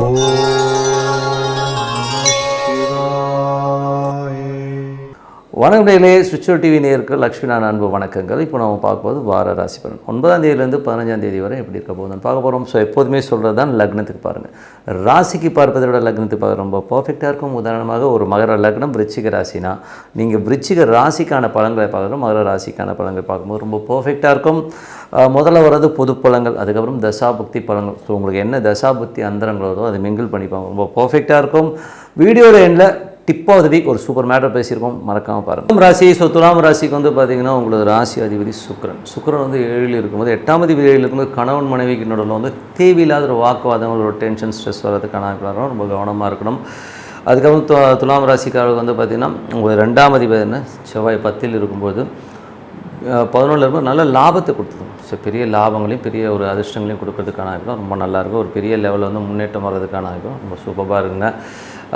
வணக்கம் நேர்களே சுவிட்சர் டிவி நேருக்கு லக்ஷ்மி நான் அன்பு வணக்கங்கள். இப்போ நம்ம பார்க்கும்போது வார ராசி பலன். ஒன்பதாம் தேதியிலேருந்து பதினஞ்சாம் தேதி வரை எப்படி இருக்க போகுதுன்னு பார்க்க போகிறோம் ஸோ எப்போதுமே சொல்கிறது தான் லக்னத்துக்கு பாருங்கள் ராசிக்கு பார்ப்பதை விட லக்னத்துக்கு பார்க்க ரொம்ப பர்ஃபெக்டாக இருக்கும். உதாரணமாக ஒரு மகர லக்னம் விருச்சிக ராசினா நீங்கள் விருச்சிக ராசிக்கான பழங்களை பார்க்குறோம் மகர ராசிக்கான பழங்களை பார்க்கும்போது ரொம்ப பர்ஃபெக்டாக இருக்கும். முதல்ல வர்றது பொது பழங்கள் அதுக்கப்புறம் தசாபக்தி பழங்கள். ஸோ உங்களுக்கு என்ன தசாபக்தி அந்தரங்களோ அதை மிங்கிள் பண்ணிப்பாங்க. ரொம்ப பர்ஃபெக்டாக இருக்கும். வீடியோவில் எண்டில் டிப் ஆஃப் த வீக் ஒரு சூப்பர் மேட்டர் பேசியிருக்கோம் மறக்காமல் பாருங்கள் ராசி ஸோ துலாம் ராசிக்கு வந்து பார்த்தீங்கன்னா உங்களோட ராசி அதிபதி சுக்கரன். சுக்கரன் வந்து ஏழில் இருக்கும்போது எட்டாம் அதிபதி ஏழில் இருக்கும்போது கணவன் மனைவிக்கு நடுவில் வந்து தேவையில்லாத ஒரு வாக்குவாதங்கள் ஒரு டென்ஷன் ஸ்ட்ரெஸ் வர்றதுக்கான வாய்ப்பு ரொம்ப கவனமாக இருக்கணும். அதுக்கப்புறம் து துலாம் ராசிக்காரர்கள் வந்து பார்த்திங்கன்னா உங்கள் ரெண்டாம் அதிபதி என்ன? செவ்வாய் பத்தில் இருக்கும்போது பதினொன்றில் இருக்கும்போது நல்ல லாபத்தை கொடுத்துரும் ஸோ பெரிய லாபங்களையும் பெரிய ஒரு அதிர்ஷ்டங்களையும் கொடுக்கறதுக்கான வாய்ப்பு ரொம்ப நல்லாயிருக்கும் ஒரு பெரிய லெவலில் வந்து முன்னேற்றம் வர்றதுக்கான வாய்ப்பு ரொம்ப சூப்பராக இருக்குங்க.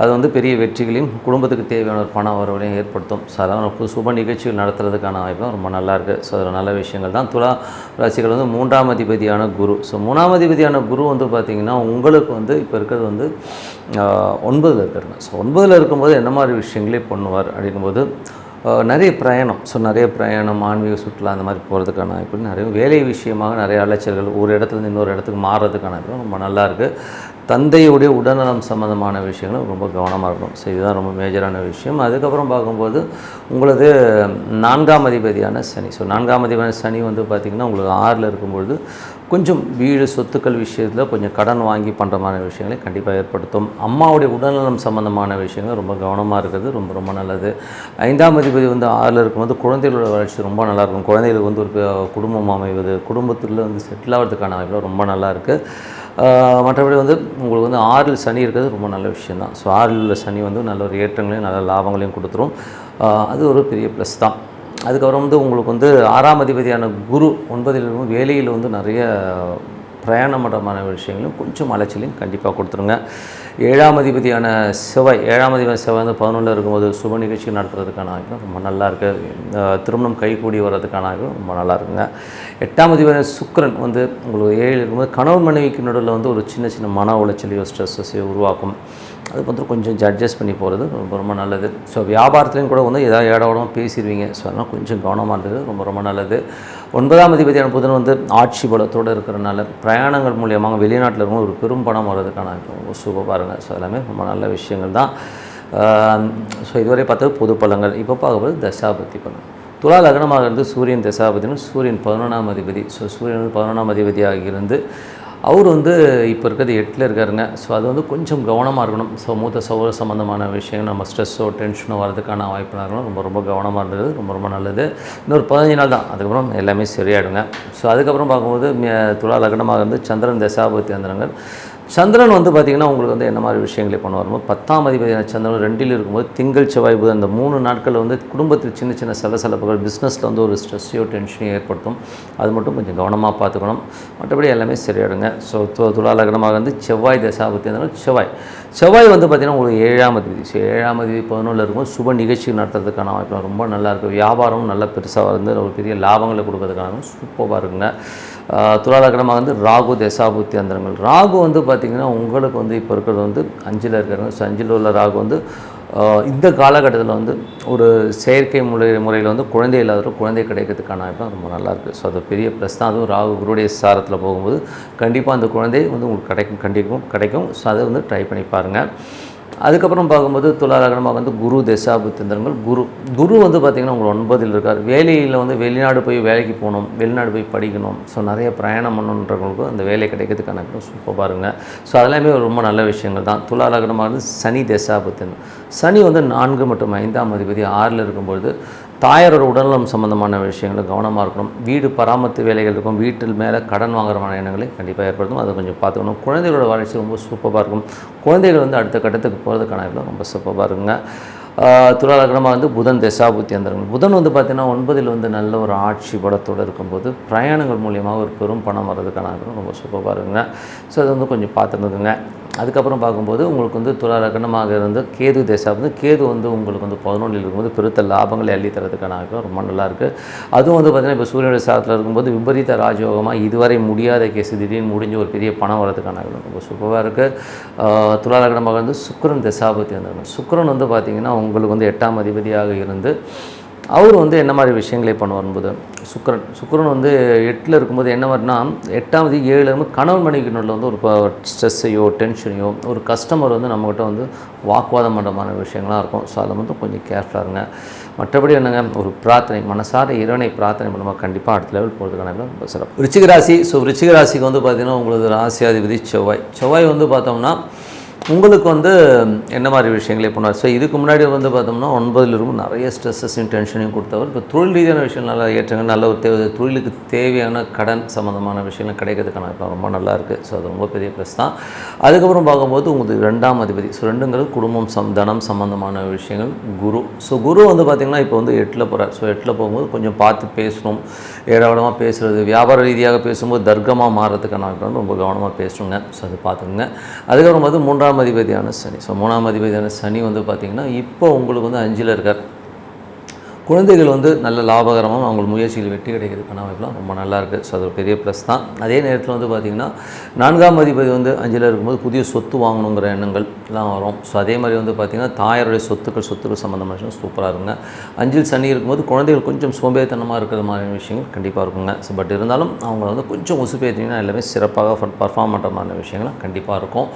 அது வந்து பெரிய வெற்றிகளையும் குடும்பத்துக்கு தேவையான ஒரு பண வரவுகளையும் ஏற்படுத்தும். ஸோ அதெல்லாம் ரொம்ப சுப நிகழ்ச்சிகள் நடத்துறதுக்கான வாய்ப்பு ரொம்ப நல்லா இருக்குது ஸோ அதில் நல்ல விஷயங்கள் தான். துலா ராசிகள் வந்து மூன்றாம் அதிபதியான குரு. ஸோ மூணாம் அதிபதியான குரு வந்து பார்த்திங்கன்னா உங்களுக்கு வந்து இப்போ இருக்கிறது வந்து ஒன்பதில் இருக்கிறது. ஸோ ஒன்பதில் இருக்கும்போது என்ன மாதிரி விஷயங்களே பண்ணுவார் அப்படிங்கும்போது நிறைய பிரயாணம். ஸோ நிறைய பிரயாணம் ஆன்மீக சுற்றுலா அந்த மாதிரி போகிறதுக்கான வாய்ப்பு நிறைய. வேலை விஷயமாக நிறைய அலைச்சல்கள் ஒரு இடத்துலேருந்து இன்னொரு இடத்துக்கு மாறுறதுக்கான ரொம்ப நல்லா இருக்குது தந்தையுடைய உடல்நலம் சம்மந்தமான விஷயங்களும் ரொம்ப கவனமாக இருக்கணும். ஸோ இதுதான் ரொம்ப மேஜரான விஷயம். அதுக்கப்புறம் பார்க்கும்போது உங்களது நான்காம் அதிபதியான சனி. ஸோ நான்காம் அதிபதியான சனி வந்து பார்த்திங்கன்னா உங்களுக்கு ஆறில் இருக்கும்பொழுது கொஞ்சம் வீடு சொத்துக்கள் விஷயத்தில் கொஞ்சம் கடன் வாங்கி பண்ணுற மாதிரி விஷயங்களை கண்டிப்பாக ஏற்படுத்தும். அம்மாவுடைய உடல்நலம் சம்மந்தமான விஷயங்கள் ரொம்ப கவனமாக இருக்கிறது ரொம்ப ரொம்ப நல்லது. ஐந்தாம் அதிபதி வந்து ஆறில் இருக்கும்போது குழந்தைகளோட வளர்ச்சி ரொம்ப நல்லா இருக்கும். குழந்தைகளுக்கு வந்து ஒரு குடும்பம் அமைவது குடும்பத்தில் வந்து செட்டில் ஆகிறதுக்கான வாய்ப்பு ரொம்ப நல்லா இருக்குது மற்றபடி வந்து உங்களுக்கு வந்து ஆறில் சனி இருக்கிறது ரொம்ப நல்ல விஷயந்தான் ஸோ ஆறில் உள்ள சனி வந்து நல்ல ஒரு ஏற்றங்களையும் நல்ல லாபங்களையும் கொடுத்துரும். அது ஒரு பெரிய ப்ளஸ் தான். அதுக்கப்புறம் வந்து உங்களுக்கு வந்து ஆறாம் அதிபதியான குரு ஒன்பதில் வேலையில் வந்து நிறைய பிரயாணமட்டமான விஷயங்களும் கொஞ்சம் அலைச்சலையும் கண்டிப்பாக கொடுத்துருங்க. ஏழாம் அதிபதியான செவ்வாய் ஏழாம் அதிபதி செவ்வாய் வந்து பதினொன்றில் இருக்கும்போது சுப நிகழ்ச்சி நடத்துறதுக்கான வாய்ப்பு ரொம்ப நல்லா இருக்குது திருமணம் கைகூடி வர்றதுக்கான வாய்ப்பு ரொம்ப நல்லா இருக்குங்க. எட்டாம் அதிபதியான சுக்கரன் வந்து உங்களுக்கு ஏழில் இருக்கும்போது கணவன் மனைவிக்கு நடுவில் வந்து ஒரு சின்ன சின்ன மன உளைச்சலையோ ஸ்ட்ரெஸ்ஸையோ உருவாக்கும். அது வந்து கொஞ்சம் அட்ஜஸ்ட் பண்ணி போகிறது ரொம்ப ரொம்ப நல்லது. ஸோ வியாபாரத்துலேயும் கூட வந்து ஏதாவது ஏடோடமாக பேசிடுவீங்க ஸோ அதனால் கொஞ்சம் கவனமாக இருந்தது. ரொம்ப ரொம்ப நல்லது. ஒன்பதாம் அதிபதியான புதன் வந்து ஆட்சி பலத்தோடு இருக்கிறனால பிரயாணங்கள் மூலியமாக வெளிநாட்டில் இருக்கும் ஒரு பெரும் பணம் வர்றதுக்கான ரொம்ப சூப்பர் பாருங்கள் ஸோ எல்லாமே ரொம்ப நல்ல விஷயங்கள் தான். ஸோ இதுவரை பார்த்தது பொது பலங்கள். இப்போ பார்க்கும்போது தசாபதி பழம் துலா லக்னமாக இருந்து சூரியன் தசாபதினு சூரியன் பதினொன்றாம் அதிபதி. ஸோ சூரியன் வந்து பதினொன்றாம் அதிபதியாக இருந்து அவர் வந்து இப்போ இருக்கிறது எட்டில் இருக்காருங்க. ஸோ அது வந்து கொஞ்சம் கவனமாக இருக்கணும். ஸோ மூத்த சௌர சம்மந்தமான விஷயங்கள் நம்ம ஸ்ட்ரெஸ்ஸோ டென்ஷனோ வரதுக்கான வாய்ப்பு இருக்கணும். ரொம்ப ரொம்ப கவனமாக இருந்தது. ரொம்ப ரொம்ப நல்லது. இன்னொரு பதினஞ்சு நாள் தான். அதுக்கப்புறம் எல்லாமே சரியாயிடுங்க. ஸோ அதுக்கப்புறம் பார்க்கும்போது துலா லக்னமாக இருந்து சந்திரன் தசாபதி வந்துடுங்க சந்திரன் வந்து பார்த்திங்கன்னா உங்களுக்கு வந்து என்ன மாதிரி விஷயங்களை பண்ணுவார்? பத்தாம் அதிபதியான சந்திரன் ரெண்டில் இருக்கும்போது திங்கள் செவ்வாய் புதன் இந்த மூணு நாட்களில் வந்து குடும்பத்தில் சின்ன சின்ன சலசலப்புகள் பிஸ்னஸில் வந்து ஒரு ஸ்ட்ரெஸ்ஸையோ டென்ஷனையோ ஏற்படுத்தும். அது மட்டும் கொஞ்சம் கவனமாக பார்த்துக்கணும். மற்றபடி எல்லாமே சரியாயிடுங்க. ஸோ து துலா லக்னமாக வந்து செவ்வாய் தசாபத்தி இருந்தாலும் செவ்வாய். செவ்வாய் வந்து பார்த்திங்கன்னா உங்களுக்கு ஏழாம் அதிபதி. ஸோ ஏழாம் அதிபதி பதினொன்றில் இருக்கும் சுப நிகழ்ச்சி நடத்துறதுக்கான வாய்ப்பு ரொம்ப நல்லா வியாபாரமும் வியாபாரம் நல்ல பெருசாக வந்து ஒரு பெரிய லாபங்களை கொடுக்கறதுக்கான சூப்பராக இருக்குங்க. ஆஹ் வந்து ராகு தசாபுத்தி அந்தரங்கள். ராகு வந்து பார்த்திங்கன்னா உங்களுக்கு வந்து இப்போ இருக்கிறது வந்து அஞ்சில் இருக்கிறாங்க ஸோ அஞ்சில் உள்ள ராகு வந்து இந்த காலகட்டத்தில் வந்து ஒரு செயற்கை முறை முறையில் வந்து குழந்தை இல்லாத குழந்தை கிடைக்கிறதுக்கான வாய்ப்பு ரொம்ப நல்லாயிருக்கு ஸோ அது பெரிய ப்ளஸ் தான் அதுவும் ராகு குருடைய சாரத்தில் போகும்போது கண்டிப்பாக அந்த குழந்தை வந்து உங்களுக்கு கிடைக்கும் கண்டிக்கும் கிடைக்கும். ஸோ அதை வந்து ட்ரை பண்ணி பாருங்கள் அதுக்கப்புறம் பார்க்கும்போது துலா வந்து குரு தசாபுத்திரங்கள் குரு குரு வந்து பார்த்திங்கன்னா உங்களுக்கு ஒன்பதில் இருக்கார். வேலையில் வந்து வெளிநாடு போய் வேலைக்கு போகணும் வெளிநாடு போய் படிக்கணும். ஸோ நிறைய பிரயாணம் பண்ணணுன்றவங்களுக்கும் அந்த வேலை கிடைக்கிறதுக்கான சூப்பர் பாருங்க. ஸோ அதெல்லாமே ரொம்ப நல்ல விஷயங்கள் தான். துலாலகனமாக வந்து சனி தசாபுத்திரன். சனி வந்து நான்கு மற்றும் ஐந்தாம் அதிபதி ஆறில் இருக்கும்பொழுது தாயாரோட உடல்நலம் சம்மந்தமான விஷயங்களும் கவனமாக இருக்கணும். வீடு பராமரித்து வேலைகள் இருக்கும். வீட்டில் மேலே கடன் வாங்குறமான எண்ணங்களை கண்டிப்பாக ஏற்படுத்தும் அதை கொஞ்சம் பார்த்துக்கணும். குழந்தைகளோட வளர்ச்சி ரொம்ப சூப்பராக இருக்கும். குழந்தைகள் வந்து அடுத்த கட்டத்துக்கு போகிறதுக்கான வாய்ப்பு ரொம்ப சூப்பராக இருக்குங்க. துலா வந்து புதன் தசாபுத்தி வந்துருங்க புதன் வந்து பார்த்திங்கன்னா ஒன்பதில் வந்து நல்ல ஒரு ஆட்சி படத்தோடு இருக்கும்போது பிரயாணங்கள் மூலியமாக ஒரு பெரும் பணம் வர்றதுக்கான ரொம்ப சூப்பராக இருக்குங்க. ஸோ அது வந்து கொஞ்சம் பார்த்துருந்துக்குங்க அதுக்கப்புறம் பார்க்கும்போது உங்களுக்கு வந்து துலா லக்னமாக இருந்து கேது தேசா வந்து கேது வந்து உங்களுக்கு வந்து பதினொன்றில் இருக்கும்போது பெருத்த லாபங்களை அள்ளி தரதுக்கான ஆகும் ரொம்ப நல்லாயிருக்கு. அதுவும் வந்து பார்த்திங்கன்னா இப்போ சூரியனுடைய சாதத்தில் இருக்கும்போது விபரீத ராஜயோகமாக இதுவரை முடியாத கேஸ் திடீர்னு முடிஞ்சு ஒரு பெரிய பணம் வரதுக்கான வாய்ப்பு ரொம்ப சூப்பராக இருக்குது துலா லக்னமாக இருந்து சுக்கிரன் திசாபத்தி வந்து சுக்கிரன் வந்து பார்த்திங்கன்னா உங்களுக்கு வந்து எட்டாம் அதிபதியாக இருந்து அவர் வந்து என்ன மாதிரி விஷயங்களை பண்ணுவார் என்பது? சுக்கரன் சுக்கரன் வந்து எட்டில் இருக்கும்போது என்ன மாதிரினா எட்டாவது ஏழு இருந்து கணவன் மனைவிக்குள்ள வந்து ஒரு ஸ்ட்ரெஸ்ஸையோ டென்ஷனையோ ஒரு கஸ்டமர் வந்து நம்மக்கிட்ட வந்து வாக்குவாதம் பண்ணுறமான விஷயங்களாக இருக்கும். ஸோ அதில் வந்து கொஞ்சம் கேர்ஃபுல்லாக இருங்க. மற்றபடி என்னங்க ஒரு பிரார்த்தனை மனசார இறைவனை பிரார்த்தனை பண்ணும்போது கண்டிப்பாக அடுத்த லெவல் போகிறதுக்கான ரொம்ப சிறப்பு. விருச்சிக ராசி ஸோ விருச்சிக ராசிக்கு வந்து பார்த்திங்கன்னா உங்களது ராசியாதிபதி செவ்வாய். செவ்வாய் வந்து பார்த்தோம்னா உங்களுக்கு வந்து என்ன மாதிரி விஷயங்களே பண்ணுவார் ஸோ இதுக்கு முன்னாடி வந்து பார்த்தோம்னா ஒன்பதில் இருக்கும் நிறைய ஸ்ட்ரெஸ்ஸஸையும் டென்ஷனையும் கொடுத்தவர். இப்போ தொழில் ரீதியான விஷயம் நல்லா ஏற்றங்கள் நல்ல ஒரு தேவை தொழிலுக்கு தேவையான கடன் சம்மந்தமான விஷயங்கள் கிடைக்கிறதுக்கான இப்போ ரொம்ப நல்லா இருக்குது ஸோ அது ரொம்ப பெரிய ப்ளஸ் தான். அதுக்கப்புறம் பார்க்கும்போது உங்களுக்கு ரெண்டாம் அதிபதி. ஸோ ரெண்டுங்கிறது குடும்பம் சம் தனம் சம்மந்தமான விஷயங்கள். குரு. ஸோ குரு வந்து பார்த்திங்கன்னா இப்போ வந்து எட்டில் போகிறார் ஸோ எட்டில் போகும்போது கொஞ்சம் பார்த்து பேசணும். ஏடாவிடமாக பேசுகிறது வியாபார ரீதியாக பேசும்போது தர்க்கமாக மாறுறதுக்கான வாய்ப்பு ரொம்ப கவனமாக பேசணுங்க ஸோ அது பார்த்துக்குங்க. அதுக்கப்புறம் வந்து மூன்றாம் அதிபதியான சனி. ஸோ மூணாம் அதிபதியான சனி வந்து பார்த்திங்கன்னா இப்போ உங்களுக்கு வந்து அஞ்சில் இருக்கார். குழந்தைகள் வந்து நல்ல லாபகரமாக அவங்க முயற்சியில் வெற்றி கிடைக்கிறதுக்கான வாய்ப்புலாம் ரொம்ப நல்லா இருக்குது ஸோ அது ஒரு பெரிய ப்ளஸ் தான். அதே நேரத்தில் வந்து பார்த்திங்கன்னா நான்காம் அதிபதி வந்து அஞ்சில் இருக்கும்போது புதிய சொத்து வாங்கணுங்கிற எண்ணங்கள் எல்லாம் வரும். ஸோ அதே மாதிரி வந்து பார்த்திங்கன்னா தாயாருடைய சொத்துக்கள் சொத்துக்கள் சம்மந்தமான விஷயம் சூப்பராக இருக்குங்க. அஞ்சில் சனி இருக்கும்போது குழந்தைகள் கொஞ்சம் சோம்பேறித்தனமாக இருக்கிற மாதிரியான விஷயங்கள் கண்டிப்பாக இருக்குங்க. ஸோ பட் இருந்தாலும் அவங்கள வந்து கொஞ்சம் உசுப்பேற்றிங்கன்னா எல்லாமே சிறப்பாக பர்ஃபார்ம் பண்ணுற மாதிரியான விஷயங்கள்லாம் கண்டிப்பாக இருக்கும்.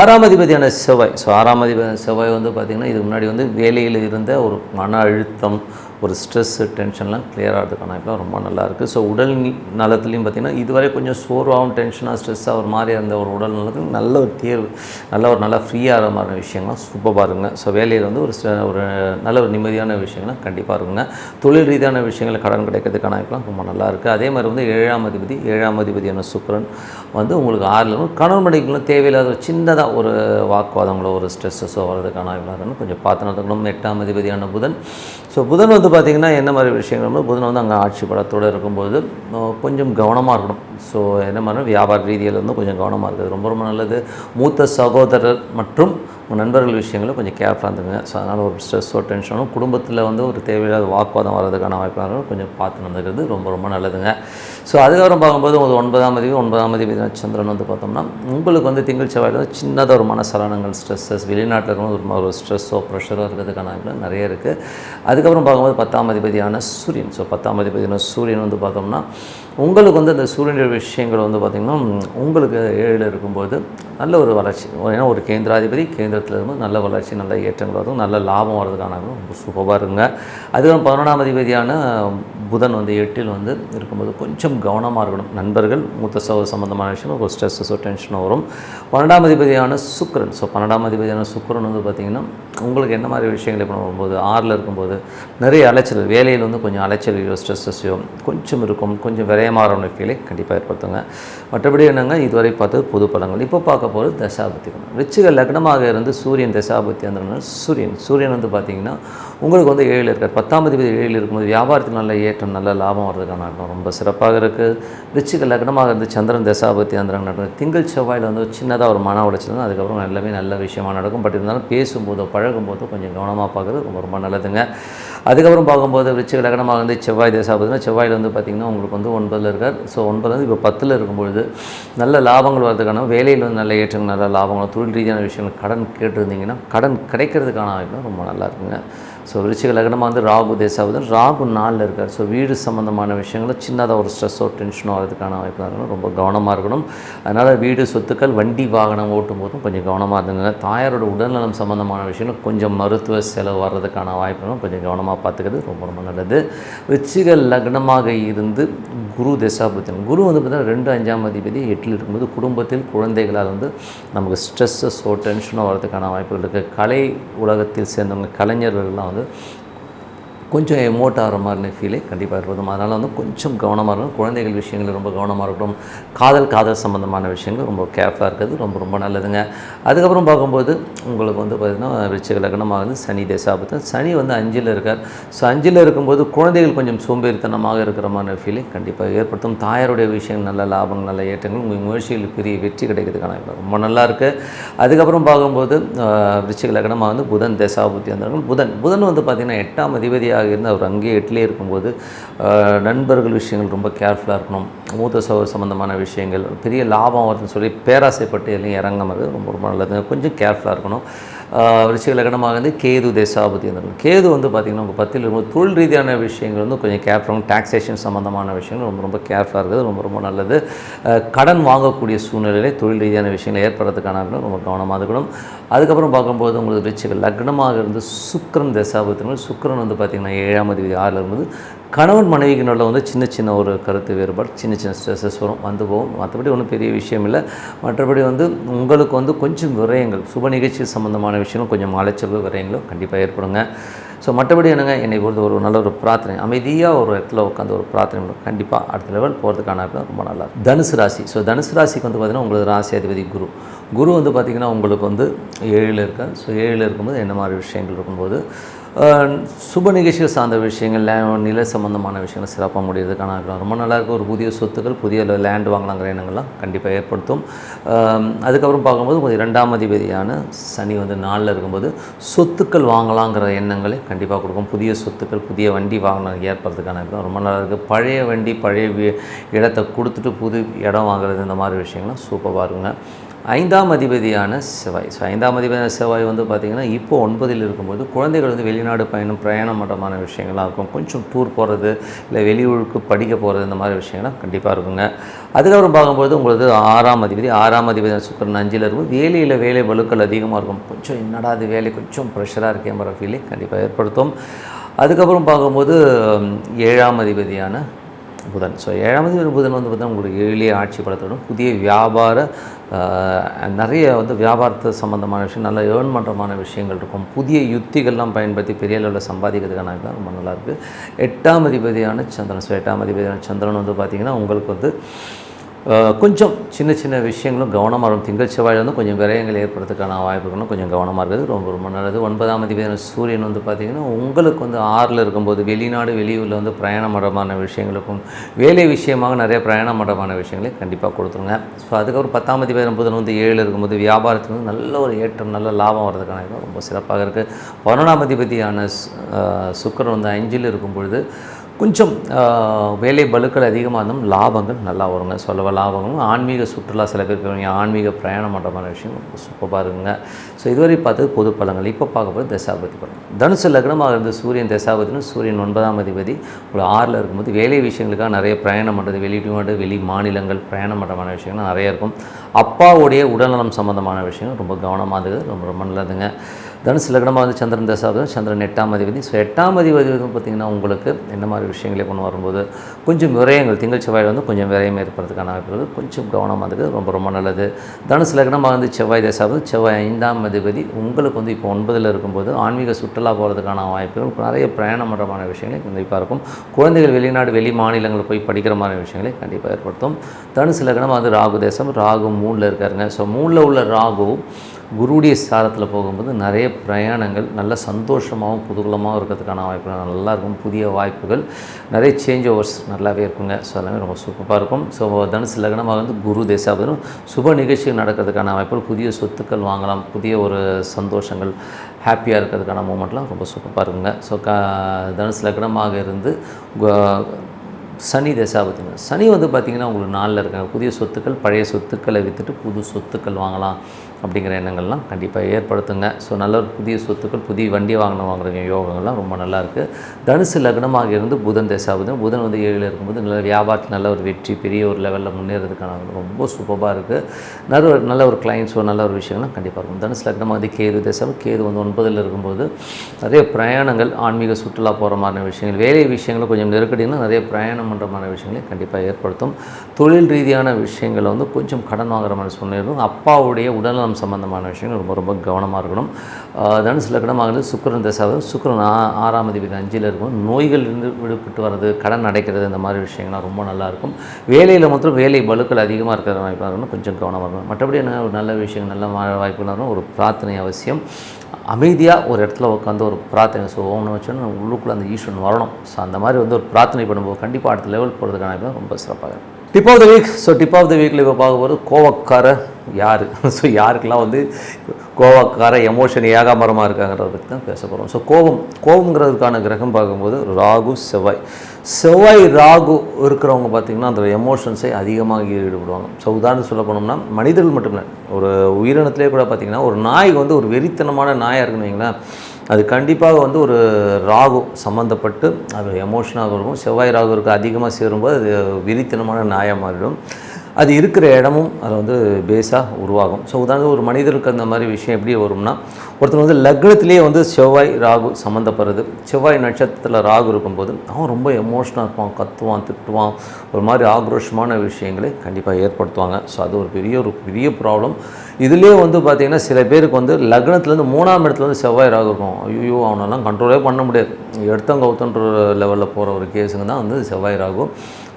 ஆறாம் அதிபதியான செவ்வாய். ஸோ ஆறாம் அதிபதியான செவ்வாய் வந்து பார்த்திங்கன்னா இதுக்கு முன்னாடி வந்து வேலையில் இருந்த ஒரு மன அழுத்தம் ஒரு ஸ்ட்ரெஸ்ஸு டென்ஷன்லாம் கிளியர் ஆகிறதுக்கான வாய்ப்புலாம் ரொம்ப நல்லாயிருக்கு ஸோ உடல் நலத்துலேயும் பார்த்திங்கன்னா இதுவரை கொஞ்சம் சோர்வாகவும் டென்ஷனாக ஸ்ட்ரெஸ்ஸாக ஒரு மாதிரி இருந்த ஒரு உடல் நலத்துக்கு நல்ல ஒரு தேர்வு நல்ல ஒரு நல்லா ஃப்ரீயாக மாதிரி விஷயங்கள்லாம் சூப்பராக இருக்குங்க. ஸோ வேலையில் வந்து ஒரு ஒரு நல்ல ஒரு நிம்மதியான விஷயங்கள்லாம் கண்டிப்பாக இருக்குங்க. தொழில் ரீதியான விஷயங்கள் கடன் கிடைக்கிறதுக்கான வாய்ப்புலாம் ரொம்ப நல்லா இருக்குது அதே மாதிரி வந்து ஏழாம் அதிபதி ஏழாம் அதிபதியான சுக்கிரன் வந்து உங்களுக்கு ஆறில் கணவன் மனைவிகளும் தேவையில்லாத ஒரு சின்னதாக ஒரு வாக்குவாதங்களோ ஒரு ஸ்ட்ரெஸ்ஸஸோ வர்றதுக்கான வாய்ப்புலாம் கொஞ்சம் பார்த்து நடந்துக்கணும். எட்டாம் அதிபதியான புதன் ஸோ புதன் வந்து பார்த்திங்கன்னா என்ன மாதிரி விஷயங்கள்? புதன் வந்து அங்கே ஆட்சி பலத்தோடு இருக்கும்போது கொஞ்சம் கவனமாக இருக்கணும். ஸோ என்ன பண்ணணும் வியாபார ரீதியில் வந்து கொஞ்சம் கவனமாக இருக்குது ரொம்ப ரொம்ப நல்லது. மூத்த சகோதரர் மற்றும் உங்கள் நண்பர்கள் விஷயங்களும் கொஞ்சம் கேர்ஃபுல்லாக இருந்துங்க. ஸோ அதனால் ஒரு ஸ்ட்ரெஸ்ஸோ டென்ஷனோ குடும்பத்தில் வந்து ஒரு தேவையில்லாத வாக்குவாதம் வர்றதுக்கான வாய்ப்பாக கொஞ்சம் பார்த்து நடந்துக்கிறது ரொம்ப ரொம்ப நல்லதுங்க. ஸோ அதுக்கப்புறம் பார்க்கும்போது ஒரு ஒன்பதாம் தேதி ஒன்பதாம் தேதி சந்திரன் வந்து பார்த்தோம்னா உங்களுக்கு வந்து திங்கள் செவ்வாயில் வந்து சின்னதாக ஒரு மனசலனங்கள் ஸ்ட்ரெஸ்ஸஸ் வெளிநாட்டில் இருக்கும்போது ஒரு ஒரு ஸ்ட்ரெஸ்ஸோ ப்ரெஷரோ இருக்கிறதுக்கான வாய்ப்புகள் நிறைய இருக்குது அதுக்கப்புறம் பார்க்கும்போது பத்தாம் அதிபதியான சூரியன். ஸோ பத்தாம் அதிபதியான சூரியன் வந்து பார்த்தோம்னா உங்களுக்கு வந்து அந்த சூரியனுடைய விஷயங்கள் வந்து பார்த்திங்கன்னா உங்களுக்கு ஏழில் இருக்கும்போது நல்ல ஒரு வளர்ச்சி. ஏன்னா ஒரு கேந்திராதிபதி கேந்திரத்தில் இருந்து நல்ல வளர்ச்சி நல்ல ஏற்றங்கள் வரும் நல்ல லாபம் வர்றதுக்கான ரொம்ப சூப்பராக இருக்குங்க. அதுக்கப்புறம் பதினொன்றாம் அதிபதியான புதன் வந்து எட்டில் வந்து இருக்கும்போது கொஞ்சம் கவனமாக இருக்கணும். நண்பர்கள் மூத்த சகோதர சம்மந்தமான விஷயம் ஒரு ஸ்ட்ரெஸ்ஸோ டென்ஷனோ வரும். பன்னெண்டாம் அதிபதியான சுக்கிரன். ஸோ பன்னெண்டாம் அதிபதியான சுக்ரன் வந்து பார்த்திங்கன்னா உங்களுக்கு என்ன மாதிரி விஷயங்களை இப்போ வரும்போது ஆறில் இருக்கும்போது நிறைய அலைச்சல் வேலையில் வந்து கொஞ்சம் அலைச்சலையோ ஸ்ட்ரெஸ்ஸஸையோ கொஞ்சம் இருக்கும். கொஞ்சம் விரயமாகிற ஃபீலை கண்டிப்பாக ஏற்படுத்துங்க. மற்றபடி என்னங்க இதுவரை பார்த்தது பொது பலங்கள் இப்போ பார்க்க போகிறது தசாபத்தி பலன். ரிச்சிக லக்னமாக இருந்து சூரியன் தசாபத்தி அந்த சூரியன். சூரியன் வந்து பார்த்திங்கன்னா உங்களுக்கு வந்து ஏழில் இருக்கார். பத்தாம் அதிபதி ஏழில் இருக்கும்போது வியாபாரத்தில் நல்ல ஏற்றம் நல்ல லாபம் வர்றதுக்கான நடனம் ரொம்ப சிறப்பாக இருக்குது ரிச்சிக லக்னமாக இருந்து சந்திரன் தசாபதி அந்த நடக்கும் திங்கள் செவ்வாயில் வந்து சின்னதாக ஒரு மன உளைச்சல் அதுக்கப்புறம் எல்லாமே நல்ல விஷயமா நடக்கும். பட் இருந்தாலும் பேசும்போதோ பழகும்போதோ கொஞ்சம் கவனமாக பார்க்குறது ரொம்ப ரொம்ப நல்லதுங்க. அதுக்கப்புறம் பார்க்கும்போது ரிச்சிக லக்னமாக வந்து செவ்வாய் தசாபதினா செவ்வாயில் வந்து பார்த்திங்கன்னா உங்களுக்கு வந்து ஒன்பதில் இருக்கார். ஸோ ஒன்பதுலேருந்து இப்போ பத்தில் இருக்கும்பொழுது நல்ல லாபங்கள் வர்றதுக்கான வேலையில் வந்து நல்ல ஏற்றங்கள் நல்ல லாபங்கள் தொழில் ரீதியான விஷயங்கள் கடன் கேட்டிருந்தீங்கன்னா கடன் கிடைக்கிறதுக்கான வாய்ப்பு ரொம்ப நல்லா இருக்குங்க. ஸோ விருச்சிக லக்னமாக வந்து ராகு தேசாவது ராகு நாளில் இருக்கார். ஸோ வீடு சம்மந்தமான விஷயங்களும் சின்னதாக ஒரு ஸ்ட்ரெஸ்ஸோ டென்ஷனோ வரதுக்கான வாய்ப்பு இருக்கணும். ரொம்ப கவனமாக இருக்கணும். அதனால் வீடு சொத்துக்கள் வண்டி வாகனம் ஓட்டும் போதும் கொஞ்சம் கவனமாக இருந்துங்க தாயாரோட உடல்நலம் சம்மந்தமான விஷயங்கள் கொஞ்சம் மருத்துவ செலவு வர்றதுக்கான வாய்ப்புகளும் கொஞ்சம் கவனமாக பார்த்துக்கிறது ரொம்ப ரொம்ப நல்லது. விருச்சிக லக்னமாக இருந்து குரு தசாபுத்தன் குரு வந்து பார்த்தீங்கன்னா ரெண்டு அஞ்சாம் அதிபதி எட்டில் இருக்கும்போது குடும்பத்தில் குழந்தைகளால் வந்து நமக்கு ஸ்ட்ரெஸ்ஸஸோ டென்ஷனோ வரதுக்கான வாய்ப்புகள் இருக்குது கலை உலகத்தில் சேர்ந்தவங்க கலைஞர்கள்லாம் வந்து கொஞ்சம் எமோட் ஆகிற மாதிரி ஃபீலே கண்டிப்பாக இருக்கும் அதனால் வந்து கொஞ்சம் கவனமாக இருக்கணும். குழந்தைகள் விஷயங்கள் ரொம்ப கவனமாக இருக்கட்டும் காதல் காதல் சம்மந்தமான விஷயங்கள் ரொம்ப கேர்ஃபுல்லாக இருக்கிறது ரொம்ப ரொம்ப நல்லதுங்க. அதுக்கப்புறம் பார்க்கும்போது உங்களுக்கு வந்து பார்த்திங்கன்னா விருச்சிக லக்னமாக வந்து சனி தேசாபத்தம் சனி வந்து அஞ்சில் இருக்கார். ஸோ அஞ்சில் இருக்கும்போது குழந்தைகள் கொஞ்சம் சோம்பேறித்தனமாக இருக்கிற மாதிரி ஃபீலிங் கண்டிப்பாக ஏற்படுத்தும். தாயாருடைய விஷயங்கள் நல்ல லாபங்கள் நல்ல ஏற்றங்கள் உங்கள் முயற்சியில் பெரிய வெற்றி கிடைக்கிறதுக்கான ரொம்ப நல்லா இருக்குது அதுக்கப்புறம் பார்க்கும்போது விருச்சிக லக்னமாக வந்து புதன் தேசாபுத்தி வந்தார்கள் புதன். புதன் வந்து பார்த்திங்கன்னா எட்டாம் அதிபதியாக இருந்து அவர் அங்கேயே இட்லியே இருக்கும்போது நண்பர்கள் விஷயங்கள் ரொம்ப கேர்ஃபுல்லாக இருக்கணும். மூத்த சோர் சம்மந்தமான விஷயங்கள் பெரிய லாபம் வருதுன்னு சொல்லி பேராசைப்பட்டு எல்லாம் இறங்காமல் ரொம்ப ரொம்ப நல்லது. கொஞ்சம் கேர்ஃபுல்லாக இருக்கணும். விருச்சிக லக்னமாக வந்து கேது தேசாபதி இருந்தார்கள் கேது வந்து பார்த்திங்கன்னா உங்கள் பத்தில் இருக்கும் தொழில் ரீதியான விஷயங்கள் வந்து கொஞ்சம் கேர்ஃபுல்லாக டாக்ஸேஷன் சம்மந்தமான விஷயங்கள் ரொம்ப ரொம்ப கேர்ஃபுல்லாக இருக்குது ரொம்ப ரொம்ப நல்லது. கடன் வாங்கக்கூடிய சூழ்நிலையிலே தொழில் ரீதியான விஷயங்கள் ஏற்படுறதுக்கான ரொம்ப கவனமாக இருக்கணும். அதுக்கப்புறம் பார்க்கும்போது உங்களுக்கு ரிச்சிகள் லக்னமாக இருந்து சுக்கரன் தேசாபதி சுக்கரன் வந்து பார்த்திங்கன்னா ஏழாம் அதிபதி ஆறில் இருந்தது கணவன் மனைவிக்கு நடுவில் வந்து சின்ன சின்ன ஒரு கருத்து வேறுபாடு சின்ன சின்ன ஸ்ட்ரெஸ்ஸஸ் வரும் வந்து போகும். மற்றபடி ஒன்றும் பெரிய விஷயம் இல்லை. மற்றபடி வந்து உங்களுக்கு வந்து கொஞ்சம் விரயங்கள் சுப நிகழ்ச்சி சம்மந்தமான விஷயங்களும் கொஞ்சம் அலைச்சல்கள் விரயங்களும் கண்டிப்பாக ஏற்படுங்க. ஸோ மற்றபடி என்னங்க? என்னை பொறுத்த ஒரு நல்ல ஒரு பிரார்த்தனை. அமைதியாக ஒரு இடத்துல உட்காந்து ஒரு பிரார்த்தனை பண்ணணும். கண்டிப்பாக அடுத்த லெவல் போகிறதுக்கான ரொம்ப நல்லா தனுசு ராசி. ஸோ தனுசு ராசிக்கு வந்து பார்த்திங்கன்னா உங்களுக்கு ராசி அதிபதி குரு. குரு வந்து பார்த்திங்கன்னா உங்களுக்கு வந்து ஏழில் இருக்கார். ஸோ ஏழில் இருக்கும்போது என்ன மாதிரி விஷயங்கள் இருக்கும்போது சுப நிகழ்ச்சிகள் சார்ந்த விஷயங்கள் லே நில சம்மந்தமான விஷயங்கள் சிறப்பாக முடியறதுக்கான வாய்ப்பு ரொம்ப நல்லா இருக்கும். ஒரு புதிய சொத்துக்கள் புதிய லேண்ட் வாங்கலாங்கிற எண்ணங்கள்லாம் கண்டிப்பாக ஏற்படுத்தும். அதுக்கப்புறம் பார்க்கும்போது கொஞ்சம் இரண்டாம் அதிபதியான சனி வந்து நாளில் இருக்கும்போது சொத்துக்கள் வாங்கலாங்கிற எண்ணங்களை கண்டிப்பாக கொடுக்கும். புதிய சொத்துக்கள் புதிய வண்டி வாங்கலாம் ஏற்படுறதுக்கான வாய்ப்பு ரொம்ப நல்லா இருக்குது பழைய வண்டி பழைய இடத்தை கொடுத்துட்டு புது இடம் வாங்குறது இந்த மாதிரி விஷயங்கள்லாம் சூப்பராக இருக்குங்க. ஐந்தாம் அதிபதியான செவ்வாய். ஸோ ஐந்தாம் அதிபதியான செவ்வாய் வந்து பார்த்திங்கன்னா இப்போ ஒன்பதில் இருக்கும்போது குழந்தைகள் வந்து வெளிநாடு பயணம் பிரயாணம் மட்டமான விஷயங்களாக இருக்கும். கொஞ்சம் டூர் போகிறது இல்லை வெளியூருக்கு படிக்க போகிறது இந்த மாதிரி விஷயங்கள்லாம் கண்டிப்பாக இருக்குங்க. அதுக்கப்புறம் பார்க்கும்போது உங்களுக்கு ஆறாம் அதிபதி ஆறாம் அதிபதியான சுக்கரன் அஞ்சில் இருக்கும். வேலையில் வேலை வலுக்கள் அதிகமாக இருக்கும். கொஞ்சம் என்னடா அது வேலை? கொஞ்சம் ப்ரெஷராக இருக்கேன் மாதிரி ஃபீலிங் கண்டிப்பாக ஏற்படுத்தும். அதுக்கப்புறம் பார்க்கும்போது ஏழாம் அதிபதியான புதன். ஸோ ஏழாவது புதன் வந்து பார்த்திங்கன்னா உங்களுக்கு ஏழிலே ஆட்சி பலத்தோடும் புதிய வியாபார நிறைய வந்து வியாபாரத்து சம்மந்தமான விஷயம் நல்ல ஏர்ன் பண்ணுறமான விஷயங்கள் இருக்கும். புதிய யுத்திகள்லாம் பயன்படுத்தி பெரிய அளவில் சம்பாதிக்கிறதுக்கான தான் ரொம்ப நல்லாயிருக்கு எட்டாம் அதிபதியான சந்திரன். ஸோ எட்டாம் அதிபதியான சந்திரன் வந்து பார்த்திங்கன்னா உங்களுக்கு வந்து கொஞ்சம் சின்ன சின்ன விஷயங்களும் கவனமாக இருக்கும். திங்கள் செவ்வாயிலிருந்து கொஞ்சம் விரயங்கள் ஏற்படுறதுக்கான வாய்ப்புகளும் கொஞ்சம் கவனமாக இருக்குது ரொம்ப ரொம்ப நல்லது. ஒன்பதாம் அதிபதியான சூரியன் வந்து பார்த்திங்கன்னா உங்களுக்கு வந்து ஆறில் இருக்கும்போது வெளிநாடு வெளியூரில் வந்து பிரயாணம் மடமான விஷயங்களுக்கும் வேலை விஷயமாக நிறைய பிரயாணம் மடமான விஷயங்களை கண்டிப்பாக கொடுத்துருங்க. ஸோ அதுக்கப்புறம் பத்தாம் அதிபதியான புதன் வந்து ஏழில் இருக்கும்போது வியாபாரத்துக்கு வந்து நல்ல ஒரு ஏற்றம் நல்ல லாபம் வர்றதுக்கான ரொம்ப சிறப்பாக இருக்குது பதினொன்றாம் அதிபதியான சுக்கரன் வந்து அஞ்சில் இருக்கும் பொழுது கொஞ்சம் வேலை பலுக்கள் அதிகமாக இருந்தாலும் லாபங்கள் நல்லா வருங்க. சொல்ல லாபங்களும் ஆன்மீக சுற்றுலா சில பேருக்கு ஆன்மீக பிரயாணம் பண்ணுறமான விஷயம் சூப்பராக இருக்குங்க. ஸோ இதுவரை பார்த்தது பொது பலங்கள் இப்போ பார்க்க போகிறது தசாபதி பலம் தனுசு லக்னமாக இருந்த சூரியன் தசாபதினு சூரியன் ஒன்பதாம் அதிபதி. ஒரு ஆறில் இருக்கும்போது வேலை விஷயங்களுக்காக நிறைய பிரயாணம் பண்ணுறது வெளிநாடு வெளி மாநிலங்கள் பிரயாணம் பண்ணுறமான விஷயங்கள் நிறைய இருக்கும். அப்பாவுடைய உடல்நலம் சம்மந்தமான விஷயங்கள் ரொம்ப கவனமாக இருக்குது ரொம்ப ரொம்ப நல்லதுங்க. தனுசு லக்னமாக வந்து சந்திரன் தசாபதம் சந்திரன் எட்டாம் அதிபதி. ஸோ எட்டாம் அதிபதி வந்து பார்த்திங்கன்னா உங்களுக்கு என்ன மாதிரி விஷயங்களே கொண்டு வரும்போது கொஞ்சம் விரயங்கள் திங்கள் செவ்வாய் வந்து கொஞ்சம் விரயம் ஏற்படுறதுக்கான வாய்ப்பு இருக்குது கொஞ்சம் கவனமாக இருக்குது ரொம்ப ரொம்ப நல்லது. தனுசு லக்னமாக வந்து செவ்வாய் தசாபதம் செவ்வாய் ஐந்தாம் அதிபதி உங்களுக்கு வந்து இப்போ ஒன்பதில் இருக்கும்போது ஆன்மீக சுற்றுலா போகிறதுக்கான வாய்ப்புகள் நிறைய பிரயாணம் பண்ணுறமான விஷயங்களை கண்டிப்பாக இருக்கும். குழந்தைகள் வெளிநாடு வெளி மாநிலங்களில் போய் படிக்கிற மாதிரி விஷயங்களை கண்டிப்பாக ஏற்படுத்தும். தனுசு லக்னமாக வந்து ராகு தேசம் ராகு மூணில் இருக்காருங்க. ஸோ மூணில் உள்ள ராகுவும் குருடைய சாரத்தில் போகும்போது நிறைய பிரயாணங்கள் நல்ல சந்தோஷமாகவும் புதுகுலமாகவும் இருக்கிறதுக்கான வாய்ப்புகள் நல்லா இருக்கும். புதிய வாய்ப்புகள் நிறைய சேஞ்ச் ஓவர்ஸ் நல்லாவே இருக்குங்க. ஸோ எல்லாமே ரொம்ப சூப்பராக இருக்கும். ஸோ தனுசு லக்னமாக வந்து குரு தேசாபதனும் சுப நிகழ்ச்சிகள் நடக்கிறதுக்கான வாய்ப்புகள் புதிய சொத்துக்கள் வாங்கலாம் புதிய ஒரு சந்தோஷங்கள் ஹாப்பியாக இருக்கிறதுக்கான மூமெண்ட்லாம் ரொம்ப சூப்பராக இருக்குங்க. ஸோ க தனுசு லக்னமாக இருந்து கு- சனி தசாபதிங்க. சனி வந்து பார்த்திங்கன்னா உங்களுக்கு நாளில் இருக்காங்க. புதிய சொத்துக்கள் பழைய சொத்துக்களை விற்றுட்டு புது சொத்துக்கள் வாங்கலாம். அப்படிங்கிற எண்ணங்கள்லாம் கண்டிப்பாக ஏற்படுத்துங்க. ஸோ நல்ல ஒரு புதிய சொத்துக்கள் புதிய வண்டி வாங்கின வாங்குற யோகங்கள்லாம் ரொம்ப நல்லா இருக்குது தனுசு லக்னமாக இருந்து புதன் தசாபதம். புதன் வந்து ஏழில் இருக்கும்போது நல்ல வியாபாரத்தில் நல்ல ஒரு வெற்றி பெரிய ஒரு லெவலில் முன்னேறதுக்கான ரொம்ப சூப்பராக இருக்குது நல்ல ஒரு நல்ல ஒரு கிளைண்ட்ஸோ நல்ல ஒரு விஷயங்கள்லாம் கண்டிப்பாக இருக்கும். தனுசு லக்னமாக வந்து கேது தசாபு கேது வந்து ஒன்பதில் இருக்கும்போது நிறைய பிரயாணங்கள் ஆன்மீக சுற்றுலா போகிற மாதிரியான விஷயங்கள் வேலை விஷயங்களும் கொஞ்சம் நெருக்கடினா நிறைய பிரயாணம் பண்ணுற மாதிரி விஷயங்களையும் கண்டிப்பாக ஏற்படுத்தும். தொழில் ரீதியான விஷயங்களை வந்து கொஞ்சம் கடன் வாங்குற மாதிரி சொன்னிருக்கும் அப்பாவுடைய உடல்நலம் சம்பந்தமான விஷயங்கள் ரொம்ப ரொம்ப கவனமாக இருக்கணும். ஆஹ் தனுசு கடமாகிறது சுக்கிரன் தசாவது சுக்கிரன் ஆறாம் அதிபதி அஞ்சில் இருக்கும். நோய்களிலிருந்து விடுபட்டு வர்றது கடன் அடைக்கிறது இந்த மாதிரி விஷயங்கள்லாம் ரொம்ப நல்லாயிருக்கும் வேலையில் மாத்திரம் வேலை பலுக்கள் அதிகமாக இருக்கிற வாய்ப்பாக இருக்கணும். கொஞ்சம் கவனமாக இருக்கணும். மற்றபடி என்ன ஒரு நல்ல விஷயம் நல்ல வாய்ப்புகள் ஒரு பிரார்த்தனை அவசியம். அமைதியாக ஒரு இடத்துல உட்காந்து ஒரு பிரார்த்தனை ஸோ ஓம்னு வச்சோன்னா உள்ளுக்குள்ளே அந்த ஈஸ்வரன் வரணும். ஸோ அந்த மாதிரி வந்து ஒரு பிரார்த்தனை பண்ணும்போது கண்டிப்பாக அடுத்த லெவல் போகிறதுக்கான வாய்ப்பு ரொம்ப சிறப்பாக இருக்கும். Tip of the week so tip of the வீக்கில் இப்போ பார்க்க போகிறது கோவக்கார யார்? ஸோ யாருக்கெல்லாம் வந்து கோவக்கார எமோஷன் ஏகாமரமாக இருக்காங்கிறத பற்றி தான் பேச போகிறோம் ஸோ கோபம் கோபங்கிறதுக்கான கிரகம் பார்க்கும்போது ராகு செவ்வாய். செவ்வாய் ராகு இருக்கிறவங்க பார்த்திங்கன்னா அந்த எமோஷன்ஸை அதிகமாக ஈடுபடுவாங்க. ஸோ உதாரணம் சொல்ல போனோம்னா மனிதர்கள் மட்டும் இல்லை ஒரு உயிரினத்திலே கூட பார்த்திங்கன்னா ஒரு நாய் வந்து ஒரு வெறித்தனமான நாயாக இருக்குன்னு வைங்களேன். அது கண்டிப்பாக வந்து ஒரு ராகு சம்மந்தப்பட்டு அது எமோஷனாக இருக்கும். செவ்வாய் ராகு இருக்க அதிகமாக சேரும்போது அது விரித்தனமான நாயாக மாறிடும். அது இருக்கிற இடமும் அது வந்து பேஸாக உருவாகும். ஸோ உதாரணத்துக்கு ஒரு மனிதருக்கு அந்த மாதிரி விஷயம் எப்படி வரும்னா ஒருத்தர் வந்து லக்னத்திலேயே வந்து செவ்வாய் ராகு சம்மந்தப்படுறது செவ்வாய் நட்சத்திரத்தில் ராகு இருக்கும்போது அவன் ரொம்ப எமோஷனாக இருப்பான் கத்துவான் திட்டுவான். ஒரு மாதிரி ஆக்ரோஷமான விஷயங்களை கண்டிப்பாக ஏற்படுத்துவாங்க. ஸோ அது ஒரு பெரிய ஒரு பெரிய ப்ராப்ளம் இதுலேயே வந்து பார்த்திங்கன்னா சில பேருக்கு வந்து லக்னத்துலேருந்து மூணாம் இடத்துல வந்து செவ்வாய் ராகு இருக்கும். ஐயோ அவனெல்லாம் கண்ட்ரோலே பண்ண முடியாது. எடுத்தவங்க கவுத்தன்ற லெவலில் போகிற ஒரு கேஸுங்க தான் வந்து செவ்வாய் ராகும்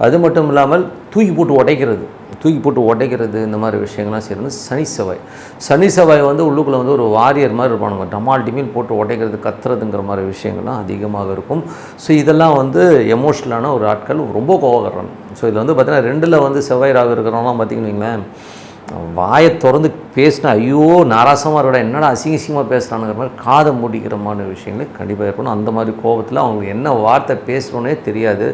அது மட்டும் இல்லாமல் தூக்கி போட்டு உடைக்கிறது. தூக்கி போட்டு உடைக்கிறது இந்த மாதிரி விஷயங்கள்லாம் செய்கிறது சனி செவ்வாய். சனி செவ்வாய் வந்து உள்ளுக்குள்ளே வந்து ஒரு வாரியர் மாதிரி இருப்பானுங்க. டமால் டிமில் போட்டு உடைக்கிறது கத்துறதுங்கிற மாதிரி விஷயங்கள்லாம் அதிகமாக இருக்கும். ஸோ இதெல்லாம் வந்து எமோஷ்னலான ஒரு ஆட்கள் ரொம்ப கோவப்படுறாங்க ஸோ இதில் வந்து பார்த்திங்கன்னா ரெண்டில் வந்து செவ்வாய் ராகு இருக்கிறவங்களாம் பார்த்திங்கன்னு வைங்களேன் வாயை திறந்து பேசினா ஐயோ நாராசமாக இருக்கடா என்னடா அசிங்க அசிங்கமாக பேசுகிறானுங்கிற மாதிரி காதை மூடிக்கிறமான விஷயங்களை கண்டிப்பாக இருக்கணும் அந்த மாதிரி கோபத்தில் அவங்களுக்கு என்ன வார்த்தை பேசணுன்னே தெரியாது.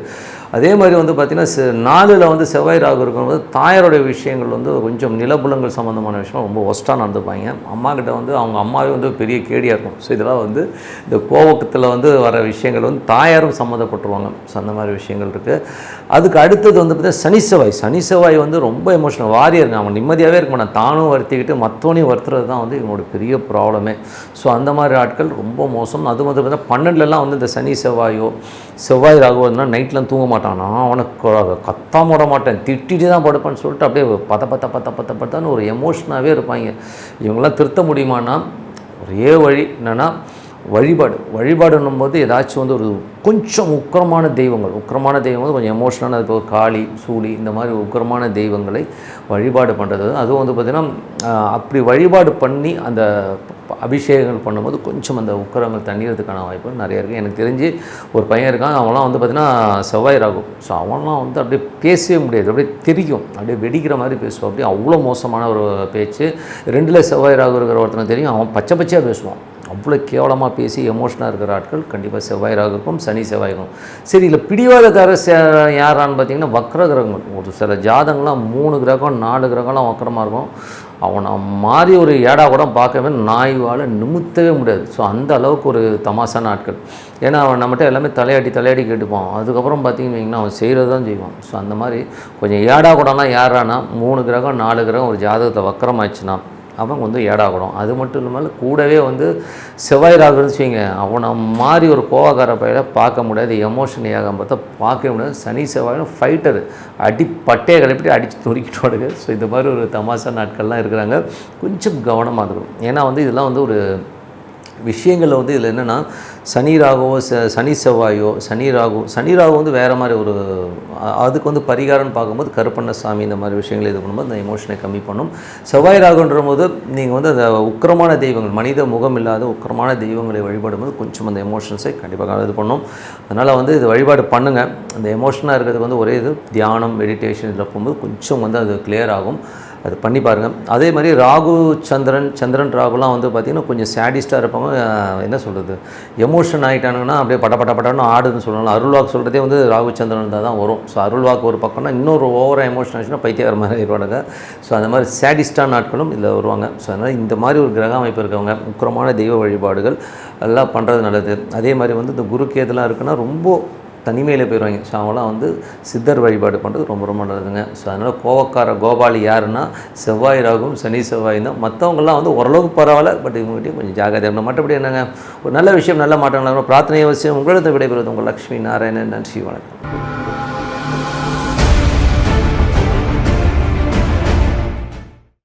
அதே மாதிரி வந்து பார்த்திங்கன்னா செ நாளில் வந்து செவ்வாய் ராகு இருக்கும்போது தாயாருடைய விஷயங்கள் வந்து கொஞ்சம் நிலபுலங்கள் சம்மந்தமான விஷயம் ரொம்ப ஒஸ்ட்டாக நடந்துப்பாங்க. அம்மா கிட்ட வந்து அவங்க அம்மாவே வந்து பெரிய கேடியாக இருக்கும். ஸோ இதெல்லாம் வந்து இந்த கோபத்தில் வந்து வர விஷயங்கள் வந்து தாயாரும் சம்மந்தப்பட்டுருவாங்க. ஸோ அந்த மாதிரி விஷயங்கள் இருக்குது அதுக்கு அடுத்தது வந்து பார்த்தீங்கன்னா சனி செவ்வாய். சனி செவ்வாய் வந்து ரொம்ப எமோஷனல் வாரியருங்க அவன் நிம்மதியாகவே இருக்க மாட்டான். தானும் வருத்திக்கிட்டு மற்றவனையும் வருத்துறது தான் வந்து இவனோட பெரிய ப்ராப்ளமே ஸோ அந்த மாதிரி ஆட்கள் ரொம்ப மோசம். அது வந்து பார்த்தீங்கன்னா பன்னெண்டுலலாம் வந்து இந்த சனி செவ்வாயோ செவ்வாய் ராகுவோ நைட்லாம் தூங்க மாட்டான்? நான் அவனை கத்தாம விட மாட்டேன். திட்டிட்டு தான் படுப்பேன்னு சொல்லிட்டு அப்படியே பத்த பத்த பத்த பத்த பத்தான்னு ஒரு எமோஷனாகவே இருப்பாங்க. இவங்களாம் திருத்த முடியுமான்னா? ஒரே வழி என்னென்னா வழிபாடு. வழிபாடுன்னும் போது ஏதாச்சும் வந்து ஒரு கொஞ்சம் உக்கிரமான தெய்வங்கள். உக்கிரமான தெய்வம் வந்து கொஞ்சம் எமோஷனான இப்போ காளி சூளி இந்த மாதிரி உக்கிரமான தெய்வங்களை வழிபாடு பண்ணுறது அதுவும் வந்து பார்த்திங்கன்னா அப்படி வழிபாடு பண்ணி அந்த அபிஷேகங்கள் பண்ணும்போது கொஞ்சம் அந்த உக்கிரங்கள் தண்ணீரத்துக்கான வாய்ப்பு நிறைய இருக்குது. எனக்கு தெரிஞ்சு ஒரு பையன் இருக்கான் அவன்லாம் வந்து பார்த்திங்கன்னா செவ்வாய் ராகும் ஸோ அவன்லாம் வந்து அப்படியே பேசவே முடியாது. அப்படியே தெரியும். அப்படியே வெடிக்கிற மாதிரி பேசுவான். அப்படியே அவ்வளோ மோசமான ஒரு பேச்சு. ரெண்டில் செவ்வாய் ராகு இருக்கிற ஒருத்தனை தெரியும். அவன் பச்சை பச்சையாக பேசுவான். அவ்வளோ கேவலமாக பேசி எமோஷனாக இருக்கிற ஆட்கள் கண்டிப்பாக செவ்வாயிராக இருக்கும் சனி செவ்வாயிருக்கும் சரி இல்லை பிடிவாதக்கார சே யாரான்னு பார்த்தீங்கன்னா வக்ர கிரகங்கள் ஒரு சில ஜாதங்கள்லாம் மூணு கிரகம் நாலு கிரகம்லாம் வக்கரமாக இருக்கும். அவனை மாறி ஒரு ஏடா கூட பார்க்கவே நாய்வால் நிமித்தவே முடியாது. ஸோ அந்த அளவுக்கு ஒரு தமாசான ஆட்கள். ஏன்னா அவன் நம்மகிட்ட எல்லாமே தலையாட்டி தலையாட்டி கேட்டுப்பான். அதுக்கப்புறம் பார்த்தீங்கன்னு வைங்கன்னா அவன் செய்கிறது தான் செய்வான். ஸோ அந்த மாதிரி கொஞ்சம் ஏடா கூடனா யாரானா மூணு கிரகம் நாலு கிரகம் ஒரு ஜாதகத்தை வக்கரமாச்சுன்னா அவன் கொஞ்சம் ஏடாகணும். அது மட்டும் இல்லாமல் கூடவே வந்து செவ்வாய் ராகுன்னு வச்சுங்க அவனை மாதிரி ஒரு கோவக்கார பையில பார்க்க முடியாது. எமோஷன் ஏகம் பார்த்தா பார்க்கவே முடியாது. சனி செவ்வாயும் ஃபைட்டர் அடி பட்டையை கிளப்பிட்டு அடித்து நொறுக்கிட்டு ஸோ இந்த மாதிரி ஒரு தமாசா நாட்கள்லாம் இருக்கிறாங்க. கொஞ்சம் கவனமாக இருக்கணும். ஏன்னா வந்து இதெல்லாம் வந்து ஒரு விஷயங்களில் வந்து இதில் என்னென்னா சனி ராகுவோ ச சனி செவ்வாயோ சனி ராகு சனி ராகு வந்து வேறு மாதிரி ஒரு அதுக்கு வந்து பரிகாரம்னு பார்க்கும்போது கருப்பண்ண சாமி இந்த மாதிரி விஷயங்களை இது பண்ணும்போது அந்த எமோஷனை கம்மி பண்ணும். செவ்வாய் ராகுன்ற போது நீங்கள் வந்து அந்த உக்கிரமான தெய்வங்கள் மனித முகம் இல்லாத உக்கிரமான தெய்வங்களை வழிபடும்போது கொஞ்சம் அந்த எமோஷன்ஸை கண்டிப்பாக இது பண்ணும். அதனால் வந்து இது வழிபாடு பண்ணுங்கள் அந்த எமோஷனாக இருக்கிறதுக்கு வந்து ஒரே இது தியானம் மெடிடேஷன் இதில் போகும்போது கொஞ்சம் வந்து அது கிளியர் ஆகும். அது பண்ணி பாருங்கள் அதே மாதிரி ராகு சந்திரன் சந்திரன் ராகுலாம் வந்து பார்த்திங்கன்னா கொஞ்சம் சேடிஸ்ட்டாக இருப்பாங்க. என்ன சொல்கிறது எமோஷன் ஆகிட்டானுங்கன்னா அப்படியே பட பட படன்னு ஆடுதுன்னு சொல்லலாம். அருள்வாக்கு சொல்கிறதே வந்து ராகு சந்திரன் தான் தான் வரும். ஸோ அருள்வாக்கு ஒரு பக்கம்னா இன்னொரு ஓவராக எமோஷன் ஆச்சுன்னா பைத்தியாகிற மாதிரி ஆயிடுவானுங்க. ஸோ அந்த மாதிரி சேடிஸ்டான நாட்களும் இதில் வருவாங்க. ஸோ அதனால் இந்த மாதிரி ஒரு கிரக அமைப்பு இருக்கவங்க முக்கிரமான தெய்வ வழிபாடுகள் எல்லாம் பண்ணுறது நல்லது. அதே மாதிரி வந்து இந்த குருக்கேதெல்லாம் இருக்குன்னா ரொம்ப தனிமையில் போயிடுவாங்க. ஸோ அவங்களாம் வந்து சித்தர் வழிபாடு பண்ணுறது ரொம்ப ரொம்ப நல்லதுங்க. ஸோ அதனால் கோவக்கார கோபாலி யாருன்னா செவ்வாய் ராகும் சனி செவ்வாய் தான். மற்றவங்கெல்லாம் வந்து ஓரளவுக்கு பரவாயில்ல பட் இவங்ககிட்டயும் கொஞ்சம் ஜாகிரதை இருக்கணும் மற்றபடி என்னங்க? ஒரு நல்ல விஷயம் நல்ல மாற்றங்கள். பிரார்த்தனை அவசியம் உங்களிடத்தை விடைபெறுவது உங்கள் லக்ஷ்மி நாராயணன். நன்றி வணக்கம்.